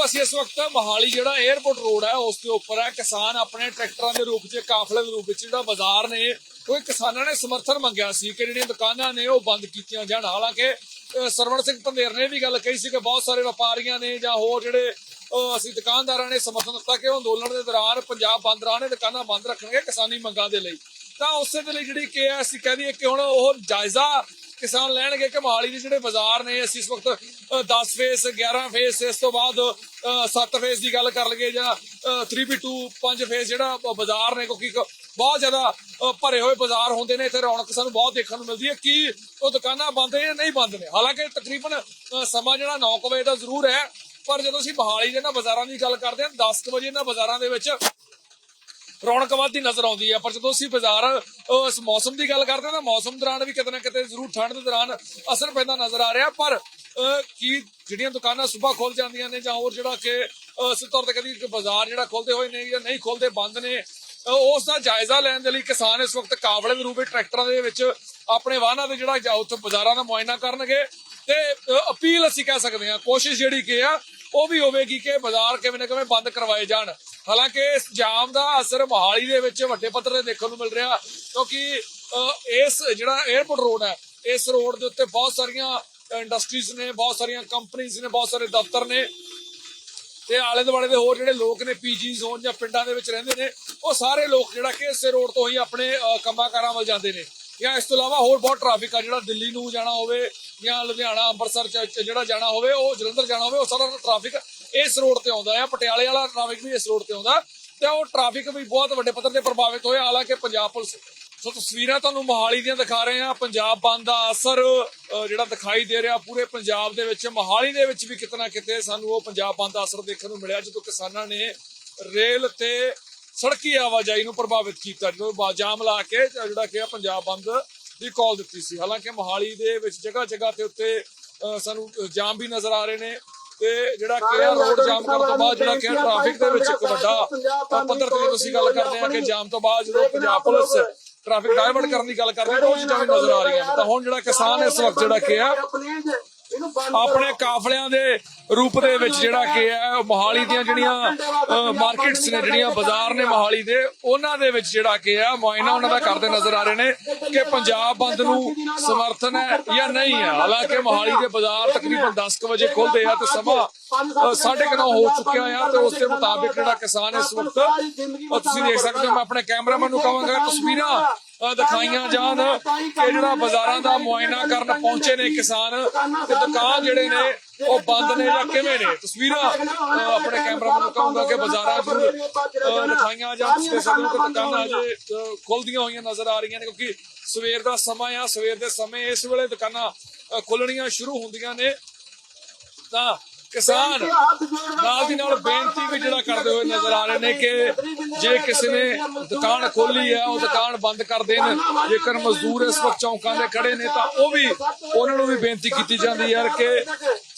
ਬਿਲਕੁਲ ਅਸੀਂ ਇਸ ਵਕਤ ਮਹਾਲੀ ਜਿਹੜਾ 에ਅਰਪੋਰਟ ਰੋਡ ਹੈ, ਉਸ ਦੇ ਉੱਪਰ ਹੈ। ਕਿਸਾਨ ਆਪਣੇ ਟਰੈਕਟਰਾਂ ਦੇ ਰੂਪ 'ਚ ਕਾਫਲੇ ਦੇ ਰੂਪ ਵਿੱਚ ਜਿਹੜਾ ਬਾਜ਼ਾਰ ਨੇ ਕੋਈ ਕਿਸਾਨਾਂ ਨੇ ਸਮਰਥਨ ਮੰਗਿਆ ਸੀ ਕਿ ਜਿਹੜੀਆਂ ਦੁਕਾਨਾਂ ਨੇ, ਉਹ ਬੰਦ ਕੀਤੀਆਂ ਜਾਣ। ਹਾਲਾਂਕਿ ਸਰਵਣ ਸਿੰਘ ਪੰਦੇਰ ਨੇ ਵੀ ਗੱਲ ਕਹੀ ਸੀ ਕਿ ਬਹੁਤ ਸਾਰੇ ਵਪਾਰੀਆਂ ਨੇ ਜਾਂ ਹੋਰ ਜਿਹੜੇ ਅਸੀਂ ਦੁਕਾਨਦਾਰਾਂ ਨੇ ਸਮਰਥਨ ਦਿੱਤਾ ਕਿ ਉਹ ਅੰਦੋਲਨ ਦੇ ਦੌਰਾਨ ਪੰਜਾਬ ਬੰਦ ਰਹਾਣੇ ਦੁਕਾਨਾਂ ਬੰਦ ਰੱਖਣਗੇ ਕਿਸਾਨੀ ਮੰਗਾਂ ਦੇ ਲਈ। ਤਾਂ ਉਸੇ ਦੇ ਲਈ ਜਿਹੜੀ ਕਿ ਅਸੀਂ ਕਹਿ ਦਈਏ ਕਿ ਹੁਣ ਉਹ ਜਾਇਜ਼ਾ ਕਿਸਾਨ ਲੈਣਗੇ ਕਿ ਮੋਹਾਲੀ ਦੇ ਜਿਹੜੇ ਬਾਜ਼ਾਰ ਨੇ। ਅਸੀਂ ਇਸ ਵਕਤ 10 ਫੇਸ 11 ਫੇਸ, ਇਸ ਤੋਂ ਬਾਅਦ 7 ਫੇਸ ਦੀ ਗੱਲ ਕਰ ਲਈਏ ਜਾਂ 3B2 5 ਫੇਸ ਜਿਹੜਾ ਬਾਜ਼ਾਰ ਨੇ ਕਿਉਂਕਿ ਬਹੁਤ ਜ਼ਿਆਦਾ ਭਰੇ ਹੋਏ ਬਾਜ਼ਾਰ ਹੁੰਦੇ ਨੇ। ਇੱਥੇ ਰੌਣਕ ਸਾਨੂੰ ਬਹੁਤ ਦੇਖਣ ਨੂੰ ਮਿਲਦੀ ਹੈ ਕਿ ਉਹ ਦੁਕਾਨਾਂ ਬੰਦ ਨੇ ਜਾਂ ਨਹੀਂ ਬੰਦ ਨੇ। ਹਾਲਾਂਕਿ ਤਕਰੀਬਨ ਸਮਾਂ ਜਿਹੜਾ 9 ਵਜੇ ਦਾ ਜ਼ਰੂਰ ਹੈ, ਪਰ ਜਦੋਂ ਅਸੀਂ ਮੋਹਾਲੀ ਦੇ ਇਹਨਾਂ ਬਾਜ਼ਾਰਾਂ ਦੀ ਗੱਲ ਕਰਦੇ ਹਾਂ 10 ਕੁ ਵਜੇ ਇਹਨਾਂ ਬਾਜ਼ਾਰਾਂ ਦੇ ਵਿੱਚ ਰੌਣਕ ਵੱਧਦੀ ਨਜ਼ਰ ਆਉਂਦੀ ਹੈ, ਪਰ ਜਦੋਂ ਅਸੀਂ ਬਾਜ਼ਾਰ ਇਸ ਮੌਸਮ ਦੀ ਗੱਲ ਕਰਦੇ ਹਾਂ ਤਾਂ ਮੌਸਮ ਦੌਰਾਨ ਵੀ ਕਿਤੇ ਨਾ ਕਿਤੇ ਜ਼ਰੂਰ ਠੰਡ ਦੇ ਦੌਰਾਨ ਅਸਰ ਪੈਂਦਾ ਨਜ਼ਰ ਆ ਰਿਹਾ, ਪਰ ਕੀ ਜਿਹੜੀਆਂ ਦੁਕਾਨਾਂ ਸਵੇਰ ਖੁੱਲ ਜਾਂਦੀਆਂ ਨੇ ਜਾਂ ਹੋਰ ਜਿਹੜਾ ਕਿ ਸਿੱਧੇ ਤੌਰ ਤੇ ਕਦੀ ਬਾਜ਼ਾਰ ਜਿਹੜਾ ਖੁੱਲਦੇ ਹੋਏ ਨੇ ਜਾਂ ਨਹੀਂ ਖੁੱਲਦੇ ਬੰਦ ਨੇ ਉਸ ਦਾ ਜਾਇਜ਼ਾ ਲੈਣ ਦੇ ਲਈ ਕਿਸਾਨ ਇਸ ਵਕਤ ਕਾਫਲੇ ਦੇ ਰੂਪੇ ਟਰੈਕਟਰਾਂ ਦੇ ਵਿੱਚ ਆਪਣੇ ਵਾਹਨਾਂ ਦੇ ਜਿਹੜਾ ਜਾ- ਉੱਥੇ ਬਾਜ਼ਾਰਾਂ ਦਾ ਮੁਆਇਨਾ ਕਰਨਗੇ ਤੇ ਅਪੀਲ ਅਸੀਂ ਕਹਿ ਸਕਦੇ ਹਾਂ, ਕੋਸ਼ਿਸ਼ ਜਿਹੜੀ ਕਿ ਆ, ਉਹ ਵੀ ਹੋਵੇਗੀ ਕਿ ਬਾਜ਼ਾਰ ਕਿਵੇਂ ਨਾ ਕਿਵੇਂ ਬੰਦ ਕਰਵਾਏ ਜਾਣ। ਹਾਲਾਂਕਿ ਇਸ ਜਾਮ ਦਾ ਅਸਰ ਮੋਹਾਲੀ ਦੇ ਵਿੱਚ ਵੱਡੇ ਪੱਧਰ ਤੇ ਦੇਖਣ ਨੂੰ ਮਿਲ ਰਿਹਾ ਕਿਉਂਕਿ ਇਸ ਜਿਹੜਾ 에ਅਰਪੋਰਟ ਰੋਡ ਹੈ ਇਸ ਰੋਡ ਦੇ ਉੱਤੇ ਬਹੁਤ ਸਾਰੀਆਂ ਇੰਡਸਟਰੀਜ਼ ਨੇ ਬਹੁਤ ਸਾਰੀਆਂ ਕੰਪਨੀਆਂ ਨੇ ਬਹੁਤ ਸਾਰੇ ਦਫ਼ਤਰ ਨੇ ਤੇ ਆਲੇ ਦੁਆਲੇ ਦੇ ਹੋਰ ਜਿਹੜੇ ਲੋਕ ਨੇ ਪੀਜੀ ਜ਼ੋਨ ਜਾਂ ਪਿੰਡਾਂ ਦੇ ਵਿੱਚ ਰਹਿੰਦੇ ਨੇ ਉਹ ਸਾਰੇ ਲੋਕ ਜਿਹੜਾ ਕਿ ਇਸੇ ਰੋਡ ਤੋਂ ਹੀ ਆਪਣੇ ਅਹ, ਕੰਮਾਂ ਕਾਰਾਂ ਵੱਲ ਜਾਂਦੇ ਨੇ। ਜਾਂ ਇਸ ਤੋਂ ਇਲਾਵਾ ਹੋਰ ਬਹੁਤ ਟ੍ਰੈਫਿਕ ਆ ਜਿਹੜਾ ਦਿੱਲੀ ਨੂੰ ਜਾਣਾ ਹੋਵੇ ਜਾਂ ਲੁਧਿਆਣਾ ਅੰਮ੍ਰਿਤਸਰ ਚ ਜਿਹੜਾ ਜਾਣਾ ਹੋਵੇ ਉਹ ਜਲੰਧਰ ਜਾਣਾ ਹੋਵੇ ਉਹ ਸਾਰਾ ਟ੍ਰੈਫਿਕ ਇਸ ਰੋਡ ਤੇ ਆਉਂਦਾ ਹੈ। ਪਟਿਆਲੇ ਵਾਲਾ ਟ੍ਰੈਫਿਕ ਵੀ ਇਸ ਰੋਡ ਤੇ ਆਉਂਦਾ ਤੇ ਉਹ ਟ੍ਰੈਫਿਕ ਵੀ ਬਹੁਤ ਵੱਡੇ ਪੱਧਰ ਤੇ ਪ੍ਰਭਾਵਿਤ ਹੋਇਆ। ਹਾਲਾਂਕਿ ਪੰਜਾਬ ਪੁਲਿਸ ਸੋ ਤਸਵੀਰਾਂ ਤੁਹਾਨੂੰ ਮੋਹਾਲੀ ਦੀਆਂ ਦਿਖਾ ਰਹੇ ਹਾਂ। ਪੰਜਾਬ ਬੰਦ ਦਾ ਅਸਰ ਜਿਹੜਾ ਦਿਖਾਈ ਦੇ ਰਿਹਾ ਪੂਰੇ ਪੰਜਾਬ ਦੇ ਵਿੱਚ। ਮੋਹਾਲੀ ਦੇ ਵਿੱਚ ਵੀ ਕਿਤਨਾ ਕਿਤੇ ਸਾਨੂੰ ਉਹ ਪੰਜਾਬ ਬੰਦ ਦਾ ਅਸਰ ਦੇਖਣ ਨੂੰ ਮਿਲਿਆ, ਜਦੋਂ ਕਿਸਾਨਾਂ ਨੇ ਰੇਲ ਤੇ ਸੜਕੀ ਆਵਾਜਾਈ ਨੂੰ ਪ੍ਰਭਾਵਿਤ ਕੀਤਾ। ਜਦੋਂ ਬਾ- ਜਾਮ ਲਾ ਕੇ ਜਿਹੜਾ ਕਿ ਪੰਜਾਬ ਬੰਦ ਦੀ ਕਾਲ ਦਿੱਤੀ ਸੀ। ਹਾਲਾਂਕਿ ਮੋਹਾਲੀ ਦੇ ਵਿੱਚ ਜਗ੍ਹਾ ਜਗ੍ਹਾ ਤੇ ਉੱਤੇ ਸਾਨੂੰ ਜਾਮ ਵੀ ਨਜ਼ਰ ਆ ਰਹੇ ਨੇ। ਤੇ ਜਿਹੜਾ ਕਿ ਆ ਰੋਡ ਜਾਮ ਕਰਨ ਤੋਂ ਬਾਅਦ ਜਿਹੜਾ ਕਿ ਟ੍ਰੈਫਿਕ ਦੇ ਵਿੱਚ ਇੱਕ ਵੱਡਾ ਪੱਧਰ ਤੇ ਅਸੀਂ ਗੱਲ ਕਰਦੇ ਹਾਂ ਕਿ ਜਾਮ ਤੋਂ ਬਾਅਦ ਜਦੋਂ ਪੰਜਾਬ ਪੁਲਿਸ ਟ੍ਰੈਫਿਕ ਡਾਇਵਰਟ ਕਰਨ ਦੀ ਗੱਲ ਕਰਦੇ ਹਾਂ ਤਾਂ ਉਹ ਚੀਜ਼ਾਂ ਵੀ ਨਜ਼ਰ ਆ ਰਹੀਆਂ ਨੇ। ਤਾਂ ਹੁਣ ਜਿਹੜਾ ਕਿਸਾਨ ਇਸ ਵਕਤ ਜਿਹੜਾ ਕਿ ਆ ਆਪਣੇ ਕਾਫਲਿਆਂ ਦੇ ਰੂਪ ਦੇ ਵਿੱਚ ਜਿਹੜਾ ਕਿ ਹੈ ਉਹ ਮੋਹਾਲੀ ਦੀਆਂ ਜਿਹੜੀਆਂ ਮਾਰਕੀਟਸ ਨੇ ਜਿਹੜੀਆਂ ਬਾਜ਼ਾਰ ਨੇ ਮੋਹਾਲੀ ਦੇ ਉਹਨਾਂ ਦੇ ਵਿੱਚ ਜਿਹੜਾ ਕਿ ਹੈ ਮੁਆਇਨਾ ਉਹਨਾਂ ਦਾ ਕਰਦੇ ਨਜ਼ਰ ਆ ਰਹੇ ਨੇ ਕਿ ਪੰਜਾਬ ਬੰਦ ਨੂੰ ਸਮਰਥਨ ਹੈ ਜਾਂ ਨਹੀਂ ਹੈ। ਹਾਲਾਂਕਿ ਮੋਹਾਲੀ ਦੇ ਬਾਜ਼ਾਰ ਤਕਰੀਬਨ 10 ਵਜੇ ਖੁੱਲਦੇ ਆ ਤੇ ਸਮਾਂ ਅ, ਸਾਢੇ ਕੁ ਨੌ ਹੋ ਚੁੱਕਿਆ ਆ ਤੇ ਉਸ ਦੇ ਮੁਤਾਬਿਕ ਜਿਹੜਾ ਕਿਸਾਨ ਇਸ ਵਕਤ ਤੁਸੀਂ ਦੇਖ ਸਕਦੇ ਹੋ ਮੈਂ ਆਪਣੇ ਕੈਮਰਾਮੈਨ ਨੂੰ ਕਹਾਂਗਾ ਤਸਵੀਰਾਂ ਦਿਖਾਈਆਂ ਜਾਣ ਕਿ ਜਿਹੜਾ ਬਾਜ਼ਾਰਾਂ ਦਾ ਮੁਆਇਨਾ ਕਰਨ ਪਹੁੰਚੇ ਨੇ ਕਿਸਾਨ ਤੇ ਦੁਕਾਨ ਜਿਹੜੇ ਨੇ ਉਹ ਬੰਦ ਨੇ ਜਾਂ ਕਿਵੇਂ ਨੇ? ਤਸਵੀਰਾਂ ਆਪਣੇ ਕੈਮਰਾਮੈਨ ਨੂੰ ਕਹਾਂਗਾ ਕਿ ਬਾਜ਼ਾਰਾਂ ਜ਼ਰੂਰ ਦਿਖਾਈਆਂ ਜਾਣ ਹੋ ਕਿ ਦੁਕਾਨਾਂ ਅਜੇ ਖੁੱਲਦੀਆਂ ਹੋਈਆਂ ਨਜ਼ਰ ਆ ਰਹੀਆਂ ਨੇ ਕਿਉਂਕਿ ਸਵੇਰ ਦਾ ਸਮਾਂ ਆ ਸਵੇਰ ਦੇ ਸਮੇਂ ਇਸ ਵੇਲੇ ਦੁਕਾਨਾਂ ਖੁੱਲਣੀਆਂ ਸ਼ੁਰੂ ਹੁੰਦੀਆਂ ਨੇ। ਤਾਂ ਕਿਸਾਨ ਨਾਲ ਦੀ ਨਾਲ ਬੇਨਤੀ ਵੀ ਜਿਹੜਾ ਕਰਦੇ ਹੋਏ ਨਜ਼ਰ ਆ ਰਹੇ ਨੇ ਕਿ ਜੇ ਕਿਸੇ ਨੇ ਦੁਕਾਨ ਖੋਲੀ ਹੈ, ਉਹ ਦੁਕਾਨ ਬੰਦ ਕਰ ਦੇਣ। ਜੇਕਰ ਮਜ਼ਦੂਰ ਇਸ ਵਕਤ ਚੌਂਕਾਂ ਦੇ ਖੜੇ ਨੇ, ਤਾਂ ਉਹ ਵੀ ਉਹਨਾਂ ਨੂੰ ਵੀ ਬੇਨਤੀ ਕੀਤੀ ਜਾਂਦੀ ਹੈ ਕਿ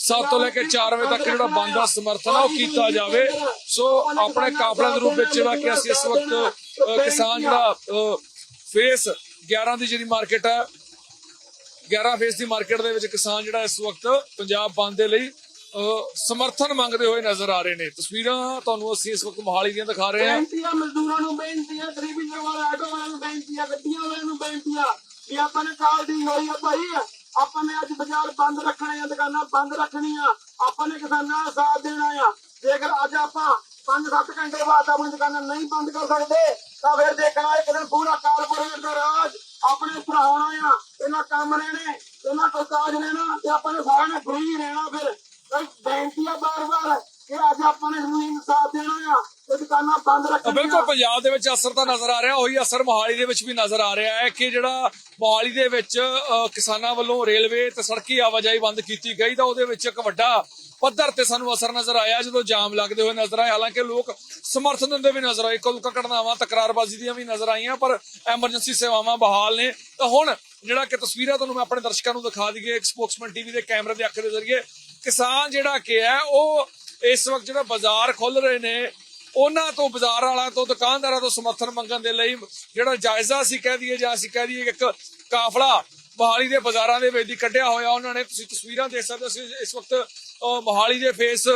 7 ਤੋਂ ਲੈ ਕੇ 4 ਵਜੇ ਤੱਕ ਜਿਹੜਾ ਬੰਦ ਦਾ ਸਮਰਥਨ ਆ, ਉਹ ਕੀਤਾ ਜਾਵੇ। ਸੋ ਆਪਣੇ ਕਾਫਲਿਆਂ ਦੇ ਰੂਪ ਵਿੱਚ ਜਿਹੜਾ ਕਿ ਅਸੀਂ ਇਸ ਵਕਤ ਕਿਸਾਨ ਜਿਹੜਾ ਫੇਸ 11 ਦੀ ਜਿਹੜੀ ਮਾਰਕੀਟ ਹੈ 11 ਫੇਸ ਦੀ ਮਾਰਕੀਟ ਦੇ ਵਿੱਚ ਕਿਸਾਨ ਜਿਹੜਾ ਇਸ ਵਕਤ ਪੰਜਾਬ ਬੰਦ ਦੇ ਲਈ ਸਮਰਥਨ ਮੰਗਦੇ ਹੋਏ ਨਜ਼ਰ ਆ ਰਹੇ ਨੇ। ਤਸਵੀਰਾਂ ਤੁਹਾਨੂੰ ਅਸੀਂ ਇਸ ਵਕਤ ਮੋਹਾਲੀ ਦੀਆਂ ਦਿਖਾ ਰਹੇ ਹਾਂ। ਬੇਨਤੀ ਮਜ਼ਦੂਰਾਂ ਨੂੰ ਬੇਨਤੀ ਗਰੀਬੀ ਵਾਲੇ, ਆਟੋ ਵਾਲਿਆਂ ਨੂੰ ਬੇਨਤੀ ਗੱਡੀਆਂ ਵਾਲਿਆਂ ਨੂੰ ਬੇਨਤੀ ਕਿ ਆਪਾਂ ਨੇ ਕਾਲ ਦੀ ਹੋਈ ਆ ਭਾਈ। ਆਪਾਂ ਨੇ ਅੱਜ ਬਾਜ਼ਾਰ ਬੰਦ ਰੱਖਣੇ ਆ, ਦੁਕਾਨਾਂ ਬੰਦ ਰੱਖਣੀਆਂ। ਆਪਾਂ ਨੇ ਕਿਸਾਨਾਂ ਦਾ ਸਾਥ ਦੇਣਾ ਆ। ਜੇਕਰ ਅੱਜ ਆਪਾਂ 5-7 ਘੰਟੇ ਬਾਅਦ ਆਪਣੀ ਦੁਕਾਨਾਂ ਨਹੀਂ ਬੰਦ ਕਰ ਸਕਦੇ, ਤਾਂ ਫਿਰ ਦੇਖਣਾ ਇੱਕ ਦਿਨ ਪੂਰਾ ਕਾਰਪੋਰੇਟ ਦਾ ਰਾਜ ਆਪਣੇ ਉੱਪਰ ਆਉਣਾ ਆ। ਇਹਨਾਂ ਕੰਮ ਲੈਣੇ ਇਹਨਾਂ ਕੋਲ ਕਾਜ ਰਹਿਣਾ ਤੇ ਆਪਾਂ ਨੇ ਸਾਰਿਆਂ ਨੇ ਫ੍ਰੀ ਰਹਿਣਾ ਫਿਰ। ਬੇਨਤੀ ਆ ਬਾਰ-ਬਾਰ ਕਿ ਅੱਜ ਆਪਾਂ ਨੇ ਜ਼ਮੀਨ ਸਾਥ ਦੇਣਾ ਆ। ਤੇ ਦੁਕਾਨਾਂ ਬੰਦ ਰੱਖਣੀਆਂ। ਬਿਲਕੁਲ ਪੰਜਾਬ ਦੇ ਵਿੱਚ ਅਸਰ ਤਾਂ ਨਜ਼ਰ ਆ ਰਿਹਾ। ਉਹੀ ਅਸਰ ਮੋਹਾਲੀ ਦੇ ਵਿੱਚ ਵੀ ਨਜ਼ਰ ਆ ਰਿਹਾ ਹੈ ਕਿ ਜਿਹੜਾ ਮੋਹਾਲੀ ਦੇ ਵਿੱਚ ਕਿਸਾਨਾਂ ਵੱਲੋਂ ਰੇਲਵੇ ਤੇ ਸੜਕੀ ਆਵਾਜਾਈ ਬੰਦ ਕੀਤੀ ਗਈ ਤਾਂ ਉਹਦੇ ਵਿੱਚ ਇੱਕ ਵੱਡਾ ਪੱਧਰ ਤੇ ਸਾਨੂੰ ਅਸਰ ਨਜ਼ਰ ਆਇਆ ਜਦੋਂ ਜਾਮ ਲੱਗਦੇ ਹੋਏ ਨਜ਼ਰ ਆਏ, ਹਾਲਾਂਕਿ ਲੋਕ ਸਮਰਥਨ ਦਿੰਦੇ ਵੀ ਨਜ਼ਰ ਆਏ। ਕੋਈ ਘਟਨਾਵਾਂ, ਤਕਰਾਰਬਾਜ਼ੀ ਦੀਆਂ ਵੀ ਨਜ਼ਰ ਆਈਆਂ, ਪਰ ਐਮਰਜੈਂਸੀ ਸੇਵਾਵਾਂ ਬਹਾਲ ਨੇ। ਤਾਂ ਹੁਣ ਜਿਹੜਾ ਕਿ ਤਸਵੀਰਾਂ ਤੁਹਾਨੂੰ ਮੈਂ ਆਪਣੇ ਦਰਸ਼ਕਾਂ ਨੂੰ ਦਿਖਾ ਦਈਏ। ਇੱਕ ਸਪੋਕਸਮੈਨ ਟੀਵੀ ਦੇ ਕੈਮਰੇ ਦੇ ਅੱਖ ਦੇ ਜ਼ਰੀਏ ਕਿਸਾਨ ਜਿਹੜਾ ਕਿ ਹੈ ਉਹ ਇਸ ਵਕਤ ਜਿਹੜਾ ਬਾਜ਼ਾਰ ਖੁੱਲ ਰਹੇ ਨੇ ਉਹਨਾਂ ਤੋਂ ਬਾਜ਼ਾਰ ਵਾਲਿਆਂ ਤੋਂ ਦੁਕਾਨਦਾਰਾਂ ਤੋਂ ਸਮਰਥਨ ਮੰਗਣ ਦੇ ਲਈ ਜਿਹੜਾ ਜਾਇਜ਼ਾ ਅਸੀਂ ਕਹਿ ਦਈਏ ਜਾਂ ਅਸੀਂ ਕਹਿ ਦਈਏ ਇੱਕ ਕਾਫਲਾ ਮੋਹਾਲੀ ਦੇ ਬਾਜ਼ਾਰਾਂ ਦੇ ਵਿੱਚ ਦੀ ਕੱਢਿਆ ਹੋਇਆ ਉਹਨਾਂ ਨੇ। ਤੁਸੀਂ ਤਸਵੀਰਾਂ ਦੇਖ ਸਕਦੇ ਹੋ ਅਸੀਂ ਇਸ ਵਕਤ ਮੋਹਾਲੀ ਦੇ ਫੇਸ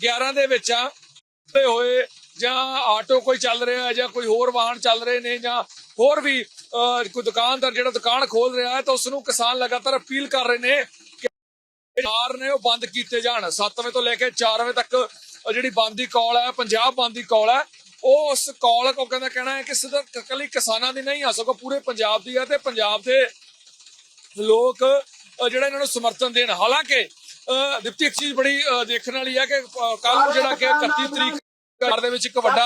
11 ਦੇ ਵਿੱਚ ਆ ਤੇ ਹੋਏ ਜਾਂ ਆਟੋ ਕੋਈ ਚੱਲ ਰਿਹਾ ਜਾਂ ਕੋਈ ਹੋਰ ਵਾਹਨ ਚੱਲ ਰਹੇ ਨੇ ਜਾਂ ਹੋਰ ਵੀ ਅਹ, ਕੋਈ ਦੁਕਾਨਦਾਰ ਜਿਹੜਾ ਦੁਕਾਨ ਖੋਲ ਰਿਹਾ ਹੈ ਤਾਂ ਉਸ ਨੂੰ ਕਿਸਾਨ ਲਗਾਤਾਰ ਅਪੀਲ ਕਰ ਰਹੇ ਨੇ ਚਾਰ ਨੇ ਉਹ ਬੰਦ ਕੀਤੇ ਜਾਣ। 7 ਵਜੇ ਤੋਂ ਲੈ ਕੇ 4 ਵਜੇ ਤੱਕ ਜਿਹੜੀ ਬੰਦ ਦੀ ਕਾਲ ਹੈ ਪੰਜਾਬ ਬੰਦ ਦੀ ਕਾਲ ਹੈ ਉਹ ਉਸ ਕਾਲ ਕੋ ਕਹਿੰਦਾ ਕਹਿਣਾ ਹੈ ਕਿ ਸਿਰਫ ਇਕੱਲੀ ਕਿਸਾਨਾਂ ਦੀ ਨਹੀਂ ਆ ਸਕੋ ਪੂਰੇ ਪੰਜਾਬ ਦੀ ਹੈ ਤੇ ਪੰਜਾਬ ਦੇ ਲੋਕ ਜਿਹੜਾ ਇਹਨਾਂ ਨੂੰ ਸਮਰਥਨ ਦੇਣ। ਹਾਲਾਂਕਿ ਅਹ, ਦੀਪਤੀ ਇੱਕ ਚੀਜ਼ ਬੜੀ ਦੇਖਣ ਵਾਲੀ ਹੈ ਕਿ ਕੱਲ ਜਿਹੜਾ ਕਿ 31 ਤਰੀਕ ਘਰ ਦੇ ਵਿੱਚ ਇੱਕ ਵੱਡਾ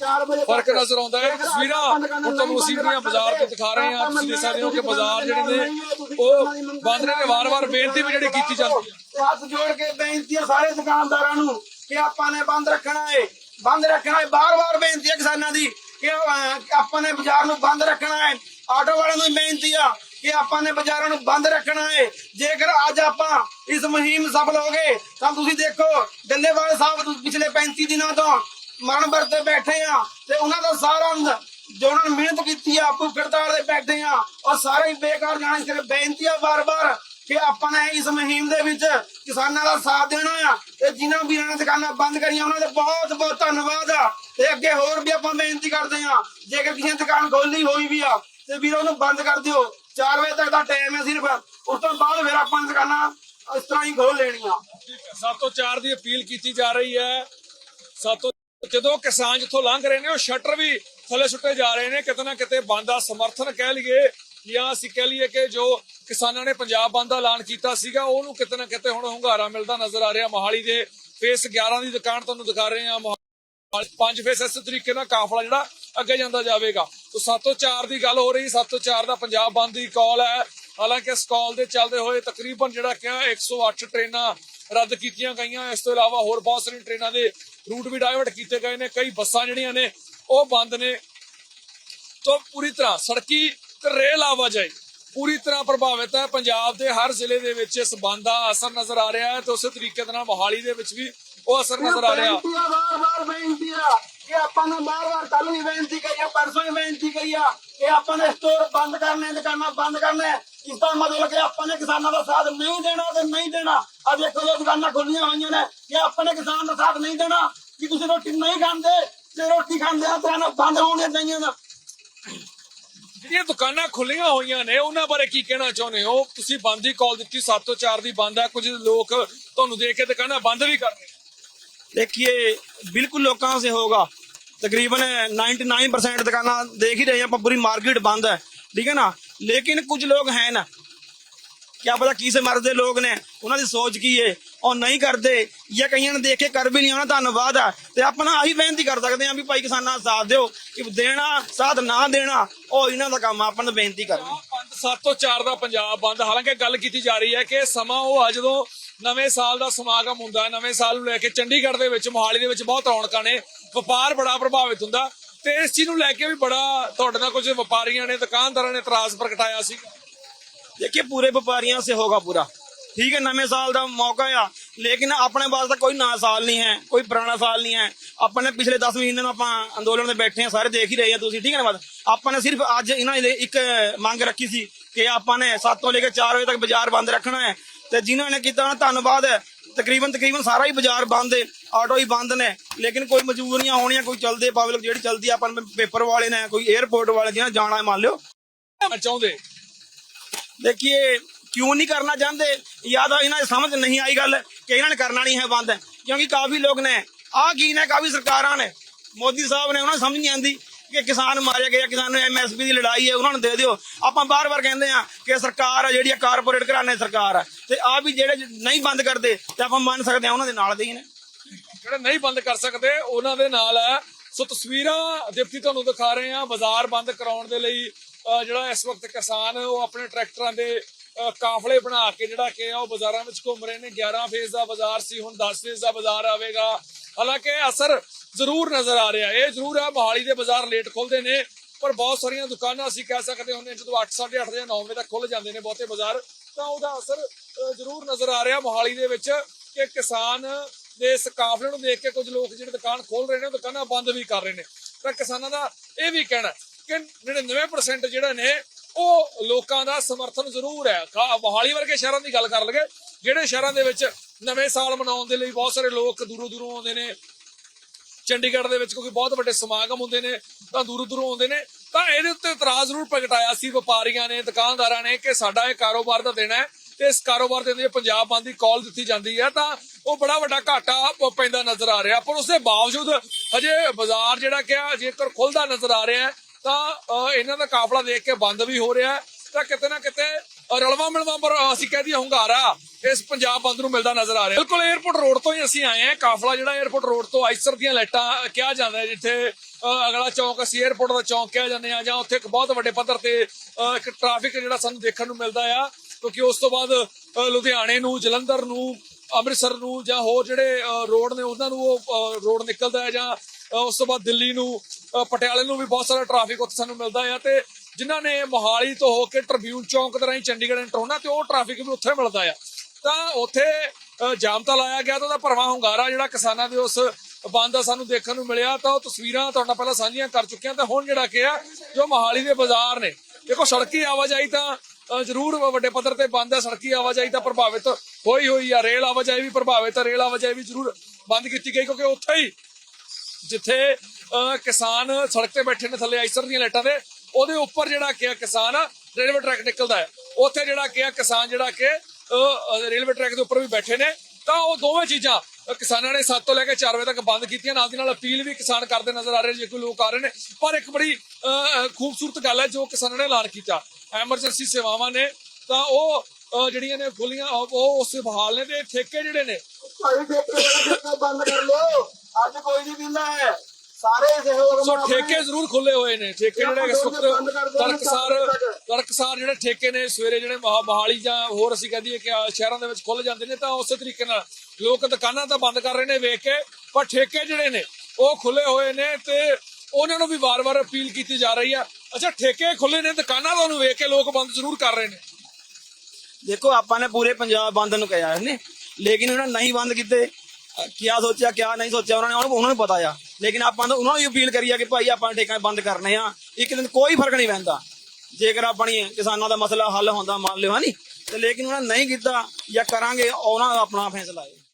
4 ਵਜੇ ਫ਼ਰਕ ਨਜ਼ਰ ਆਉਂਦਾ ਹੈ। ਤਸਵੀਰਾਂ ਹੁਣ ਤੁਹਾਨੂੰ ਅਸੀਂ ਜਿਹੜੀਆਂ ਬਾਜ਼ਾਰ ਤੇ ਦਿਖਾ ਰਹੇ ਹਾਂ ਤੁਸੀਂ ਦੇਖ ਸਕਦੇ ਹੋ ਕਿ ਬਾਜ਼ਾਰ ਜਿਹੜੇ ਨੇ ਉਹ ਬੰਦ ਨੇ ਵਾਰ-ਵਾਰ ਬੇਨਤੀ ਵੀ ਜਿਹੜੀ ਕੀਤੀ ਜਾਂਦੀ ਹੈ। ਹੱਥ ਜੋੜ ਕੇ ਬੇਨਤੀ ਹੈ ਸਾਰੇ ਦੁਕਾਨਦਾਰਾਂ ਨੂੰ ਕਿ ਆਪਾਂ ਨੇ ਬੰਦ ਰੱਖਣਾ ਹੈ। ਬੰਦ ਰੱਖਣਾ ਹੈ ਬਾਰ-ਬਾਰ ਬੇਨਤੀ ਹੈ ਕਿਸਾਨਾਂ ਦੀ ਕਿ ਆਪਾਂ ਨੇ ਬਾਜ਼ਾਰ ਨੂੰ ਬੰਦ ਰੱਖਣਾ ਹੈ। ਆਟੋ ਵਾਲਿਆਂ ਨੂੰ ਬੇਨਤੀ ਆ ਕਿ ਆਪਾਂ ਨੇ ਬਾਜ਼ਾਰਾਂ ਨੂੰ ਬੰਦ ਰੱਖਣਾ ਹੈ। ਜੇਕਰ ਅੱਜ ਆਪਾਂ ਇਸ ਮੁਹਿੰਮ ਸਫਲ ਹੋ ਗਏ ਤਾਂ ਤੁਸੀਂ ਦੇਖੋ ਡੱਲੇਵਾਲ ਸਾਹਿਬ ਪਿਛਲੇ 35 ਦਿਨਾਂ ਤੋਂ ਮਰਨ ਵਰਤੇ ਬੈਠੇ ਆ ਤੇ ਉਹਨਾਂ ਦਾ ਸਾਰਾ ਅੰਦ- ਜੋ ਉਹਨਾਂ ਨੇ ਮਿਹਨਤ ਕੀਤੀ ਆ ਭੁੱਖ ਹੜਤਾਲ ਦੇ ਬੈਠੇ ਆ, ਉਹ ਸਾਰਾ ਹੀ ਬੇਕਾਰ ਜਾਣਾ ਇਸ ਬੇਨਤੀ ਆ ਬਾਰ-ਬਾਰ ਕਿ ਆਪਾਂ ਨੇ ਇਸ ਮੁਹਿੰਮ ਦੇ ਵਿੱਚ ਕਿਸਾਨਾਂ ਦਾ ਸਾਥ ਦੇਣਾ ਆ ਤੇ ਜਿਨ੍ਹਾਂ ਵੀਰਾਂ ਨੇ ਦੁਕਾਨਾਂ ਬੰਦ ਕਰੀਆਂ, ਉਹਨਾਂ ਦਾ ਬਹੁਤ ਬਹੁਤ ਧੰਨਵਾਦ ਆ। ਤੇ ਅੱਗੇ ਹੋਰ ਵੀ ਆਪਾਂ ਬੇਨਤੀ ਕਰਦੇ ਆ, ਜੇਕਰ ਕਿਸੇ ਦੁਕਾਨ ਖੋਲੀ ਹੋਈ ਵੀ ਆ ਤੇ ਵੀਰ ਉਹਨੂੰ ਬੰਦ ਕਰ ਦਿਓ। 4 ਵਜੇ ਤੱਕ ਦਾ ਟਾਈਮ ਹੈ ਸਿਰਫ, ਉਸ ਤੋਂ ਬਾਅਦ ਫਿਰ ਆਪਾਂ ਦੁਕਾਨਾਂ ਇਸ ਤਰ੍ਹਾਂ ਹੀ ਖੋਲ ਲੈਣੀਆਂ। ਸੱਤ ਤੋਂ ਚਾਰ ਦੀ ਅਪੀਲ ਕੀਤੀ ਜਾ ਰਹੀ ਹੈ। ਸੱਤ ਤੋਂ ਜਦੋਂ ਕਿਸਾਨ ਜਿੱਥੋਂ ਲੰਘ ਰਹੇ ਨੇ, ਉਹ ਸ਼ਟਰ ਵੀ ਥੱਲੇ ਸੁੱਟੇ ਜਾ ਰਹੇ ਨੇ, ਕਿਤੇ ਨਾ ਕਿਤੇ ਬੰਦ ਦਾ ਸਮਰਥਨ ਕਹਿ ਲਈਏ, ਜਾਂ ਅਸੀਂ ਕਹਿ ਲਈਏ ਕਿ ਜੋ ਕਿਸਾਨਾਂ ਨੇ ਪੰਜਾਬ ਬੰਦ ਦਾ ਐਲਾਨ ਕੀਤਾ ਸੀਗਾ, ਉਹਨੂੰ ਕਿਤੇ ਨਾ ਕਿਤੇ ਹੁਣ ਹੁੰਗਾਰਾ ਮਿਲਦਾ ਨਜ਼ਰ ਆ ਰਿਹਾ। ਮੋਹਾਲੀ ਦੇ ਫੇਸ 11 ਦੀ ਦੁਕਾਨ ਤੁਹਾਨੂੰ ਦਿਖਾ ਰਹੇ ਹਾਂ। ਪੰਜ ਫੇਸ, ਇਸ ਤਰੀਕੇ ਨਾਲ ਕਾਫਲਾ ਜਿਹੜਾ ਅੱਗੇ ਜਾਂਦਾ ਜਾਵੇਗਾ। ਤੋਂ 7 ਤੋਂ 4 ਦੀ ਗੱਲ ਹੋ ਰਹੀ 7 ਤੋਂ 4 ਦਾ ਪੰਜਾਬ ਬੰਦ ਦੀ ਕਾਲ ਹੈ। ਹਾਲਾਂਕਿ ਇਸ ਕਾਲ ਦੇ ਚੱਲਦੇ ਹੋਏ ਤਕਰੀਬਨ ਜਿਹੜਾ ਕਿ 108 ਟ੍ਰੇਨਾਂ ਰੱਦ ਕੀਤੀਆਂ ਗਈਆਂ। ਇਸ ਤੋਂ ਇਲਾਵਾ ਹੋਰ ਬਹੁਤ ਸਾਰੀਆਂ ਟ੍ਰੇਨਾਂ ਦੇ ਰੂਟ ਵੀ ਡਾਇਵਰਟ ਕੀਤੇ ਗਏ ਨੇ। ਕਈ ਬੱਸਾਂ ਜਿਹੜੀਆਂ ਨੇ ਉਹ ਬੰਦ ਨੇ। ਤੋਂ ਪੂਰੀ ਤਰ੍ਹਾਂ ਸੜਕੀ ਤੇ ਰੇਲ ਆਵਾਜਾਈ ਪੂਰੀ ਤਰ੍ਹਾਂ ਪ੍ਰਭਾਵਿਤ ਹੈ। ਪੰਜਾਬ ਦੇ ਹਰ ਜ਼ਿਲ੍ਹੇ ਦੇ ਵਿੱਚ ਇਸ ਬੰਦ ਦਾ ਅਸਰ ਨਜ਼ਰ ਆ ਰਿਹਾ ਹੈ ਤੇ ਉਸੇ ਤਰੀਕੇ ਦੇ ਨਾਲ ਮੋਹਾਲੀ ਦੇ ਵਿੱਚ ਵੀ ਉਹ ਅਸਰ ਨਜ਼ਰ ਆ ਰਿਹਾ। ਬੇਨਤੀ ਆ ਬਾਰ-ਬਾਰ ਬੇਨਤੀ ਆ ਕਿ ਆਪਾਂ ਨੇ ਬਾਰ-ਬਾਰ ਕੱਲ ਵੀ ਬੇਨਤੀ ਕਰੀ ਆ ਪਰਸੋਂ ਵੀ ਬੇਨਤੀ ਕਰੀ ਆ ਕਿ ਆਪਾਂ ਨੇ ਸਟੋਰ ਬੰਦ ਕਰਨੇ ਦੁਕਾਨਾਂ ਬੰਦ ਕਰਨੇ। ਇਸ ਦਾ ਮਤਲਬ ਕਿ ਆਪਾਂ ਨੇ ਕਿਸਾਨਾਂ ਦਾ ਸਾਥ ਨਹੀਂ ਦੇਣਾ ਤੇ ਨਹੀਂ ਦੇਣਾ ਆ ਦੇਖੋ ਇਹ ਦੁਕਾਨਾਂ ਖੁੱਲੀਆਂ ਹੋਈਆਂ ਨੇ ਕਿ ਆਪਾਂ ਨੇ ਕਿਸਾਨ ਦਾ ਸਾਥ ਨਹੀਂ ਦੇਣਾ ਕਿ ਤੁਸੀਂ ਰੋਟੀ ਨਹੀਂ ਖਾਂਦੇ ਤੇ ਰੋਟੀ ਖਾਂਦੇ ਆ ਦੁਕਾਨਾਂ ਬੰਦ ਹੋਣੀਆਂ ਚਾਹੀਦੀਆਂ ਨੇ ਜਿਹੜੀਆਂ ਦੁਕਾਨਾਂ ਖੁੱਲੀਆਂ ਹੋਈਆਂ ਨੇ ਉਹਨਾਂ ਬਾਰੇ ਕੀ ਕਹਿਣਾ ਚਾਹੁੰਦੇ ਹੋ ਤੁਸੀਂ ਬੰਦ ਦੀ ਕਾਲ ਦਿੱਤੀ 7 ਤੋਂ 4 ਦੀ ਬੰਦ ਹੈ ਕੁਝ ਲੋਕ ਤੁਹਾਨੂੰ ਦੇਖ ਕੇ ਦੁਕਾਨਾਂ ਬੰਦ ਵੀ ਕਰ ਰਹੇ ਨੇ देखिए बिल्कुल लोगों से होगा तकरीबन 99% दुकाना देख ही रहे हैं पर पूरी मार्केट बंद है ठीक है ना ਲੇਕਿਨ ਕੁਝ ਲੋਕ ਹੈ ਨਾ। ਕਿਆ ਪਤਾ ਕੀ ਸੇ ਮਰਦੇ ਲੋਕ ਨੇ, ਉਹਨਾਂ ਦੀ ਸੋਚ ਕੀ ਏ? ਉਹ ਨਹੀਂ ਕਰਦੇ ਜਾਂ ਕਈਆਂ ਨੇ ਦੇਖ ਕੇ ਕਰ ਵੀ ਨਹੀਂ ਆਉਣਾ ਧੰਨਵਾਦ ਆ। ਤੇ ਆਪਣਾ ਆਹੀ ਬੇਨਤੀ ਕਰ ਸਕਦੇ ਆ ਵੀ ਭਾਈ ਕਿਸਾਨਾਂ ਦਾ ਸਾਥ ਦਿਓ ਕਿ ਦੇਣਾ, ਸਾਥ ਨਾ ਦੇਣਾ, ਉਹ ਇਹਨਾਂ ਦਾ ਕੰਮ ਆਪਾਂ ਨੂੰ ਬੇਨਤੀ ਕਰਨੀ 7 ਤੋਂ 4 ਦਾ ਪੰਜਾਬ ਬੰਦ। ਹਾਲਾਂਕਿ ਗੱਲ ਕੀਤੀ ਜਾ ਰਹੀ ਹੈ ਕਿ ਸਮਾਂ ਉਹ ਆ ਜਦੋਂ ਨਵੇਂ ਸਾਲ ਦਾ ਸਮਾਗਮ ਹੁੰਦਾ ਨਵੇਂ ਸਾਲ ਨੂੰ ਲੈ ਕੇ ਚੰਡੀਗੜ੍ਹ ਦੇ ਵਿੱਚ, ਮੋਹਾਲੀ ਦੇ ਵਿੱਚ ਬਹੁਤ ਰੌਣਕਾਂ ਨੇ। ਵਪਾਰ ਬੜਾ ਪ੍ਰਭਾਵਿਤ ਹੁੰਦਾ। ਤੇ ਇਸ ਚੀਜ਼ ਨੂੰ ਲੈ ਕੇ ਵੀ ਬੜਾ ਤੁਹਾਡੇ ਨਾਲ ਕੁਝ ਵਪਾਰੀਆਂ ਨੇ ਦੁਕਾਨਦਾਰਾਂ ਨੇ ਇਤਰਾਜ਼ ਪ੍ਰਗਟਾਇਆ ਸੀ देखिए पूरे व्यापारियों से होगा पूरा ठीक है नवे साल का मौका आ लेकिन अपने वास्ते कोई नया साल नहीं है कोई पुराना साल नहीं है अपने पिछले 10 ਮਹੀਨੇ ਨੂੰ ਆਪਾਂ ਅੰਦੋਲਨ ਤੇ ਬੈਠੇ ਆ ਸਾਰੇ ਦੇਖ ਹੀ ਰਹੇ ਆ ਤੁਸੀਂ ਠੀਕ ਹੈ ਨਾ ਬਾਤ ਆਪਾਂ ਨੇ ਸਿਰਫ ਅੱਜ ਇਹਨਾਂ ਦੇ ਇੱਕ ਮੰਗ ਰੱਖੀ ਸੀ ਕਿ ਆਪਾਂ ਨੇ 7 ਤੋਂ ਲੈ ਕੇ 4 ਵਜੇ ਤੱਕ ਬਾਜ਼ਾਰ ਬੰਦ ਰੱਖਣਾ ਹੈ ਤਕਰੀਬਨ ਤਕਰੀਬਨ ਸਾਰਾ ਹੀ ਬਾਜ਼ਾਰ ਬੰਦ ਹੈ ਆਟੋ ਹੀ ਬੰਦ ਨੇ ਲੇਕਿਨ ਕੋਈ ਮਜਬੂਰੀਆਂ ਹੋਣੀਆਂ ਕੋਈ ਚੱਲਦੇ ਪਬਲਿਕ ਜਿਹੜੀ ਚੱਲਦੀ ਆ, ਆਪਾਂ ਪੇਪਰ ਵਾਲੇ ਨੇ ਕੋਈ 에어ਪੋਰਟ ਵਾਲੇ ਜਿਹਨਾਂ ਜਾਣਾ ਮੰਨ ਲਿਓ। ਚਾਹੁੰਦੇ। ਦੇਖੀਏ ਕਿਉਂ ਨਹੀਂ ਕਰਨਾ ਚਾਹੁੰਦੇ? ਜਾਂ ਤਾਂ ਇਹਨਾਂ ਦੀ ਸਮਝ ਨਹੀਂ ਆਈ ਗੱਲ ਕਿ ਇਹਨਾਂ ਨੇ ਕਰਨਾ ਨਹੀਂ ਹੈ ਬੰਦ ਕਿਉਂਕਿ ਕਾਫੀ ਲੋਕ ਨੇ ਆਹ ਕੀ ਨੇ ਕਾਫੀ ਸਰਕਾਰਾਂ ਨੇ ਮੋਦੀ ਸਾਹਿਬ ਨੇ ਉਹਨਾਂ ਨੂੰ ਸਮਝ ਨਹੀਂ ਆਂਦੀ ਕਿ ਕਿਸਾਨ ਮਾਰਿਆ ਗਿਆ, ਕਿਸਾਨ ਨੂੰ ਐਮਐਸਪੀ ਦੀ ਲੜਾਈ ਹੈ, ਉਹਨਾਂ ਨੂੰ ਦੇ ਦਿਓ। ਆਪਾਂ ਬਾਰ-ਬਾਰ ਕਹਿੰਦੇ ਆ ਕਿ ਸਰਕਾਰ ਆ, ਜਿਹੜੀ ਆ ਕਾਰਪੋਰੇਟ ਘਰਾਣੇ ਸਰਕਾਰ ਆ। ਤੇ ਆ ਵੀ ਜਿਹੜੇ ਨਹੀਂ ਬੰਦ ਕਰਦੇ, ਤੇ ਆਪਾਂ ਮੰਨ ਸਕਦੇ ਆ ਉਹਨਾਂ ਦੇ ਨਾਲ ਦੇ ਹੀ ਨੇ। ਜਿਹੜੇ ਨਹੀਂ ਬੰਦ ਕਰ ਸਕਦੇ, ਉਹਨਾਂ ਦੇ ਨਾਲ ਹੈ। ਸੋ ਤਸਵੀਰਾਂ ਦਿੱਤੀ ਤੁਹਾਨੂੰ ਦਿਖਾ ਰਹੇ ਆ ਬਾਜ਼ਾਰ ਬੰਦ ਕਰਾਉਣ ਦੇ ਲਈ ਜਿਹੜਾ ਇਸ ਵਕਤ ਕਿਸਾਨ ਉਹ ਆਪਣੇ ਟਰੈਕਟਰਾਂ ਦੇ ਕਾਫਲੇ ਬਣਾ ਕੇ ਜਿਹੜਾ ਕਿ ਉਹ ਬਾਜ਼ਾਰਾਂ ਵਿੱਚ ਘੁੰਮ ਰਹੇ ਨੇ। 11 ਫੇਜ਼ ਦਾ ਬਾਜ਼ਾਰ ਸੀ, ਹੁਣ 10 ਫੇਜ਼ ਦਾ ਬਾਜ਼ਾਰ ਆਵੇਗਾ। ਹਾਲਾਂਕਿ ਅਸਰ ਜ਼ਰੂਰ ਨਜ਼ਰ ਆ ਰਿਹਾ ਇਹ ਜ਼ਰੂਰ ਹੈ, ਮੋਹਾਲੀ ਦੇ ਬਾਜ਼ਾਰ ਲੇਟ ਖੁੱਲਦੇ ਨੇ, ਪਰ ਬਹੁਤ ਸਾਰੀਆਂ ਦੁਕਾਨਾਂ ਅਸੀਂ ਕਹਿ ਸਕਦੇ ਹੁੰਦੇ ਹਾਂ, ਜਦੋਂ 8 8:30 ਜਾਂ 9 ਵਜੇ ਤੱਕ ਖੁੱਲ ਜਾਂਦੇ ਨੇ ਬਹੁਤੇ ਬਾਜ਼ਾਰ, ਤਾਂ ਉਹਦਾ ਅਸਰ ਜ਼ਰੂਰ ਨਜ਼ਰ ਆ ਰਿਹਾ ਮੋਹਾਲੀ ਦੇ ਵਿੱਚ ਕਿ ਕਿਸਾਨ ਦੇ ਇਸ ਕਾਫਲੇ ਨੂੰ ਦੇਖ ਕੇ ਕੁਝ ਲੋਕ ਜਿਹੜੇ ਦੁਕਾਨ ਖੋਲ ਰਹੇ ਨੇ, ਉਹ ਦੁਕਾਨਾਂ ਬੰਦ ਵੀ ਕਰ ਰਹੇ ਨੇ। ਤਾਂ ਕਿਸਾਨਾਂ ਦਾ ਇਹ ਵੀ ਕਹਿਣਾ ਕਿ 99% ਜਿਹੜਾ ਨੇ ਉਹ ਲੋਕਾਂ ਦਾ ਸਮਰਥਨ ਜ਼ਰੂਰ ਹੈ। ਮੋਹਾਲੀ ਵਰਗੇ ਸ਼ਹਿਰਾਂ ਦੀ ਗੱਲ ਕਰ ਲਗੇ ਜਿਹੜੇ ਸ਼ਹਿਰਾਂ ਦੇ ਵਿੱਚ ਨਵੇਂ ਸਾਲ ਮਨਾਉਣ ਦੇ ਲਈ ਬਹੁਤ ਸਾਰੇ ਲੋਕ ਦੂਰੋਂ ਦੂਰੋਂ ਆਉਂਦੇ ਨੇ। ਚੰਡੀਗੜ੍ਹ ਦੇ ਵਿੱਚ ਕਿਉਂਕਿ ਬਹੁਤ ਵੱਡੇ ਸਮਾਗਮ ਹੁੰਦੇ ਨੇ ਤਾਂ ਦੂਰੋਂ ਦੂਰੋਂ ਆਉਂਦੇ ਨੇ। ਤਾਂ ਇਹਦੇ ਉੱਤੇ ਇਤਰਾਜ਼ ਜ਼ਰੂਰ ਪ੍ਰਗਟਾਇਆ ਸੀ ਵਪਾਰੀਆਂ ਨੇ ਦੁਕਾਨਦਾਰਾਂ ਨੇ ਕਿ ਸਾਡਾ ਇਹ ਕਾਰੋਬਾਰ ਦਾ ਦਿਨ ਹੈ ਤੇ ਇਸ ਕਾਰੋਬਾਰ ਦੇ ਅੰਦਰ ਜੇ ਪੰਜਾਬ ਬੰਦ ਦੀ ਕਾਲ ਦਿੱਤੀ ਜਾਂਦੀ ਹੈ ਤਾਂ ਉਹ ਬੜਾ ਵੱਡਾ ਘਾਟਾ ਪੈਂਦਾ ਨਜ਼ਰ ਆ ਰਿਹਾ। ਪਰ ਉਸ ਦੇ ਬਾਵਜੂਦ ਹਜੇ ਬਾਜ਼ਾਰ ਜਿਹੜਾ ਕਿ ਜੇਕਰ ਖੁੱਲਦਾ ਨਜ਼ਰ ਆ ਰਿਹਾ ਹੈ, ਤਾਂ ਇਹਨਾਂ ਦਾ ਕਾਫਲਾ ਦੇਖ ਕੇ ਬੰਦ ਵੀ ਹੋ ਰਿਹਾ ਤਾਂ ਕਿਤੇ ਨਾ ਕਿਤੇ ਰਲਵਾ ਮਿਲਵਾ ਪਰ ਅਸੀਂ ਕਹਿ ਦਈਏ ਹੰਗਾਰਾ ਇਸ ਪੰਜਾਬ ਬੰਦ ਨੂੰ ਮਿਲਦਾ ਨਜ਼ਰ ਆ ਰਿਹਾ। ਬਿਲਕੁਲ 에어ਪੋਰਟ ਰੋਡ ਤੋਂ ਹੀ ਅਸੀਂ ਆਏ ਹਾਂ। ਕਾਫਲਾ ਜਿਹੜਾ 에어ਪੋਰਟ ਰੋਡ ਤੋਂ ਆਈਸਰ ਦੀਆਂ ਲਾਈਟਾਂ ਕਿਹਾ ਜਾਂਦਾ ਜਿੱਥੇ ਅਗਲਾ ਚੌਂਕ ਅਸੀਂ 에어ਪੋਰਟ ਦਾ ਚੌਂਕ ਕਿਹਾ ਜਾਂਦੇ ਆ ਜਾਂ ਉੱਥੇ ਇੱਕ ਬਹੁਤ ਵੱਡੇ ਪੱਧਰ ਤੇ ਇੱਕ ਟ੍ਰੈਫਿਕ ਜਿਹੜਾ ਸਾਨੂੰ ਦੇਖਣ ਨੂੰ ਮਿਲਦਾ ਆ। ਕਿਉਂਕਿ ਉਸ ਤੋਂ ਬਾਅਦ ਲੁਧਿਆਣੇ ਨੂੰ, ਜਲੰਧਰ ਨੂੰ, ਅੰਮ੍ਰਿਤਸਰ ਨੂੰ ਜਾਂ ਹੋਰ ਜਿਹੜੇ ਰੋਡ ਨੇ ਉਹਨਾਂ ਨੂੰ ਉਹ ਰੋਡ ਨਿਕਲਦਾ ਹੈ ਜਾਂ ਉਸ ਤੋਂ ਬਾਅਦ ਦਿੱਲੀ ਨੂੰ ਪਟਿਆਲੇ ਨੂੰ ਵੀ ਬਹੁਤ ਸਾਰਾ ਟ੍ਰੈਫਿਕ ਉੱਥੇ ਸਾਨੂੰ ਮਿਲਦਾ ਆ ਤੇ ਜਿਨ੍ਹਾਂ ਨੇ ਮੋਹਾਲੀ ਤੋਂ ਹੋ ਕੇ ਟ੍ਰਿਬਿਊਨ ਚੌਂਕ ਦੇ ਰਾਹੀਂ ਚੰਡੀਗੜ੍ਹ ਇੰਟਰੋਨਾ ਤੇ ਉਹ ਟ੍ਰੈਫਿਕ ਵੀ ਉੱਥੇ ਮਿਲਦਾ ਆ। ਤਾਂ ਉੱਥੇ ਜਾਮ ਤਾਂ ਲਾਇਆ ਗਿਆ ਤਾਂ ਉਹਦਾ ਭਰਵਾਂ ਹੁੰਗਾਰਾ ਜਿਹੜਾ ਕਿਸਾਨਾਂ ਦੇ ਉਸ ਬੰਦ ਦਾ ਸਾਨੂੰ ਦੇਖਣ ਨੂੰ ਮਿਲਿਆ, ਤਾਂ ਉਹ ਤਸਵੀਰਾਂ ਤੁਹਾਡਾ ਪਹਿਲਾਂ ਸਾਂਝੀਆਂ ਕਰ ਚੁੱਕੇ ਹਾਂ ਤੇ ਹੁਣ ਜਿਹੜਾ ਕਿ ਆ ਜੋ ਮੋਹਾਲੀ ਦੇ ਬਾਜ਼ਾਰ ਨੇ। ਦੇਖੋ ਸੜਕੀ ਆਵਾਜਾਈ ਤਾਂ ਜ਼ਰੂਰ ਵੱਡੇ ਪੱਧਰ ਤੇ ਬੰਦ ਹੈ ਸੜਕੀ ਆਵਾਜਾਈ ਤਾਂ ਪ੍ਰਭਾਵਿਤ ਹੋਈ ਹੋਈ ਆ, ਰੇਲ ਆਵਾਜਾਈ ਵੀ ਪ੍ਰਭਾਵਿਤ ਹੈ ਰੇਲ ਆਵਾਜਾਈ ਵੀ ਜ਼ਰੂਰ ਬੰਦ ਕੀਤੀ ਗਈ ਕਿਉਂਕਿ ਉੱਥੇ ਹੀ ਜਿੱਥੇ ਕਿਸਾਨ ਸੜਕ ਤੇ ਬੈਠੇ ਨੇ ਥੱਲੇ ਆਈਸਰ ਦੀਆਂ ਲਾਈਟਾਂ ਦੇ ਉਹਦੇ ਉੱਪਰ ਜਿਹੜਾ ਕਿ ਕਿਸਾਨ ਰੇਲਵੇ ਟਰੈਕ ਨਿਕਲਦਾ ਹੈ। ਉੱਥੇ ਜਿਹੜਾ ਕਿ ਕਿਸਾਨ ਜਿਹੜਾ ਕਿ ਰੇਲਵੇ ਟਰੈਕ ਦੇ ਉੱਪਰ ਵੀ ਬੈਠੇ ਨੇ। ਤਾਂ ਉਹ ਦੋਵੇਂ ਚੀਜ਼ਾਂ ਕਿਸਾਨਾਂ ਨੇ 7 ਤੋਂ ਲੈ ਕੇ 4 ਵਜੇ ਤੱਕ ਬੰਦ ਕੀਤੀਆਂ। ਨਾਲ ਦੀ ਨਾਲ ਅਪੀਲ ਵੀ ਕਿਸਾਨ ਕਰਦੇ ਨਜ਼ਰ ਆ ਰਹੇ ਜੇ ਕੋਈ ਲੋਕ ਆ ਰਹੇ ਨੇ। ਪਰ ਇੱਕ ਬੜੀ ਖੂਬਸੂਰਤ ਗੱਲ ਹੈ, ਜੋ ਕਿਸਾਨਾਂ ਨੇ ਐਲਾਨ ਕੀਤਾ। ਐਮਰਜੈਂਸੀ ਸੇਵਾਵਾਂ ਨੇ। ਤਾਂ ਉਹ ਜਿਹੜੀਆਂ ਨੇ ਖੋਲੀਆਂ ਉਹ ਉਸ ਬਹਾਲ ਨੇ ਤੇ ਠੇਕੇ ਜਿਹੜੇ ਨੇ। ਭਾਈ ਠੇਕੇ ਬੰਦ ਕਰ ਲਓ। ਅੱਜ ਕੋਈ ਨਹੀਂ ਦਿੰਦਾ ਹੈ। ਸਾਰੇ ਸਹਿਯੋਗ ਸੋ ਠੇਕੇ ਜ਼ਰੂਰ ਖੁੱਲੇ ਹੋਏ ਨੇ। ਠੇਕੇ ਜਿਹੜੇ ਇਸ ਵਕਤ ਤੱਕ। ਤੜਕਸਾਰ ਜਿਹੜੇ ਠੇਕੇ ਨੇ ਸਵੇਰੇ ਜਿਹੜੇ ਮਹਾ- ਮੋਹਾਲੀ ਜਾਂ ਹੋਰ ਅਸੀਂ ਕਹਦੀਏ ਕਿ ਸ਼ਹਿਰਾਂ ਦੇ ਵਿੱਚ ਖੁੱਲ ਜਾਂਦੇ ਨੇ ਤਾਂ ਉਸੇ ਤਰੀਕੇ ਨਾਲ ਲੋਕ ਦੁਕਾਨਾਂ ਤਾਂ ਬੰਦ ਕਰ ਰਹੇ ਨੇ ਵੇਖ ਕੇ ਪਰ ਠੇਕੇ ਜਿਹੜੇ ਨੇ ਉਹ ਖੁੱਲੇ ਹੋਏ ਨੇ ਤੇ ਉਹਨਾਂ ਨੂੰ ਵੀ ਵਾਰ-ਵਾਰ ਅਪੀਲ ਕੀਤੀ ਜਾ ਰਹੀ ਆ। ਅੱਛਾ ਠੇਕੇ ਖੁੱਲੇ ਨੇ ਦੁਕਾਨਾਂ ਤਾਂ ਉਹਨੂੰ ਵੇਖ ਕੇ ਲੋਕ ਬੰਦ ਜ਼ਰੂਰ ਕਰ ਰਹੇ ਨੇ। ਦੇਖੋ ਆਪਾਂ ਨੇ ਪੂਰੇ ਪੰਜਾਬ ਬੰਦ ਨੂੰ ਕਿਹਾ ਨੇ ਲੇਕਿਨ ਉਹਨਾਂ ਨੇ ਨਹੀਂ ਬੰਦ ਕੀਤੇ। ਅਹ ਕਿਆ ਸੋਚਿਆ, ਕਿਆ ਨਹੀਂ ਸੋਚਿਆ, ਉਹਨਾਂ ਨੇ ਉਹਨੂੰ ਉਹਨਾਂ ਨੂੰ ਪਤਾ ਆ। ਲੇਕਿਨ ਆਪਾਂ ਨੂੰ ਉਹਨਾਂ ਨੂੰ ਅਪੀਲ ਕਰੀ ਕਿ ਭਾਈ ਆਪਾਂ ਠੇਕਾ ਬੰਦ ਕਰਨੇ ਆ। ਇੱਕ ਦਿਨ ਕੋਈ ਫ਼ਰਕ ਨਹੀਂ ਪੈਂਦਾ। ਜੇਕਰ ਆਪਣੀ ਕਿਸਾਨਾਂ ਦਾ ਮਸਲਾ ਹੱਲ ਹੁੰਦਾ, ਮੰਨ ਲਿਓ, ਹਨੀ। ਤੇ ਲੇਕਿਨ ਉਹਨਾਂ ਨੇ ਨਹੀਂ ਕੀਤਾ ਜਾਂ ਕਰਾਂਗੇ, ਉਹਨਾਂ ਦਾ ਆਪਣਾ ਫੈਸਲਾ ਹੈ।